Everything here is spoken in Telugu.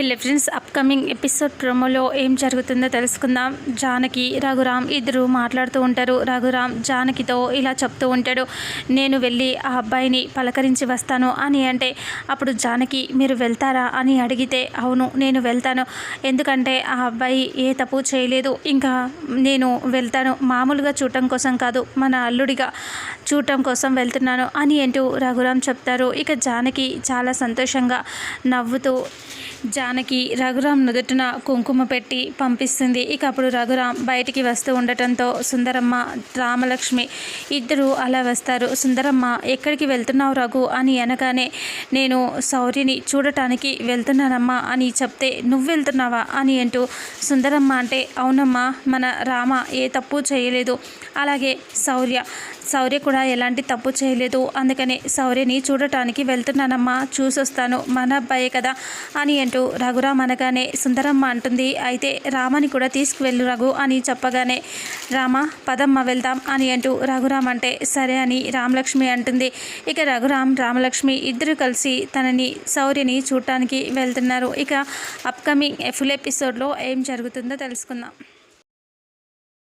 హెల్లో ఫ్రెండ్స్ అప్కమింగ్ ఎపిసోడ్ ప్రోమోలో ఏం జరుగుతుందో తెలుసుకుందాం. జానకి రఘురామ్ ఇద్దరు మాట్లాడుతూ ఉంటారు. రఘురామ్ జానకితో ఇలా చెప్తూ ఉంటాడు నేను వెళ్ళి ఆ అబ్బాయిని పలకరించి వస్తాను అని అంటే అప్పుడు జానకి మీరు వెళ్తారా? అని అడిగితే అవును నేను వెళ్తాను. ఎందుకంటే ఆ అబ్బాయి ఏ తప్పు చేయలేదు. ఇంకా నేను వెళ్తాను. మామూలుగా చూడటం కోసం కాదు మన అల్లుడిగా చూడటం కోసం వెళ్తున్నాను అని అంటూ రఘురామ్ చెప్తారు. ఇక జానకి చాలా సంతోషంగా నవ్వుతూ జానకి రఘురామ్ నుదుటిన కుంకుమ పెట్టి పంపిస్తుంది. ఇక అప్పుడు రఘురామ్ బయటికి వస్తూ ఉండటంతో సుందరమ్మ రామలక్ష్మి ఇద్దరు అలా వస్తారు. సుందరమ్మ ఎక్కడికి వెళ్తున్నావు రఘు? అని అనగానే నేను శౌర్యని చూడటానికి వెళ్తున్నానమ్మా అని చెప్తే నువ్వు వెళ్తున్నావా? అని అంటూ సుందరమ్మ అంటే అవునమ్మా మన రామ ఏ తప్పు చేయలేదు. అలాగే శౌర్య శౌర్య కూడా ఎలాంటి తప్పు చేయలేదు. అందుకని శౌర్యని చూడటానికి వెళ్తున్నానమ్మా చూసొస్తాను. మన అబ్బాయే కదా అని అంటూ రఘురామ్ అనగానే సుందరమ్మ అంటుంది. అయితే రామని కూడా తీసుకువెళ్ళు రఘు అని చెప్పగానే రామ పదమ్మ వెళ్దాం అని అంటూ రఘురామ్ అంటే సరే అని రామలక్ష్మి అంటుంది. ఇక రఘురామ్ రామలక్ష్మి ఇద్దరు కలిసి తనని శౌర్యని చూడటానికి వెళ్తున్నారు. ఇక అప్కమింగ్ ఫుల్ ఎపిసోడ్లో ఏం జరుగుతుందో తెలుసుకుందాం.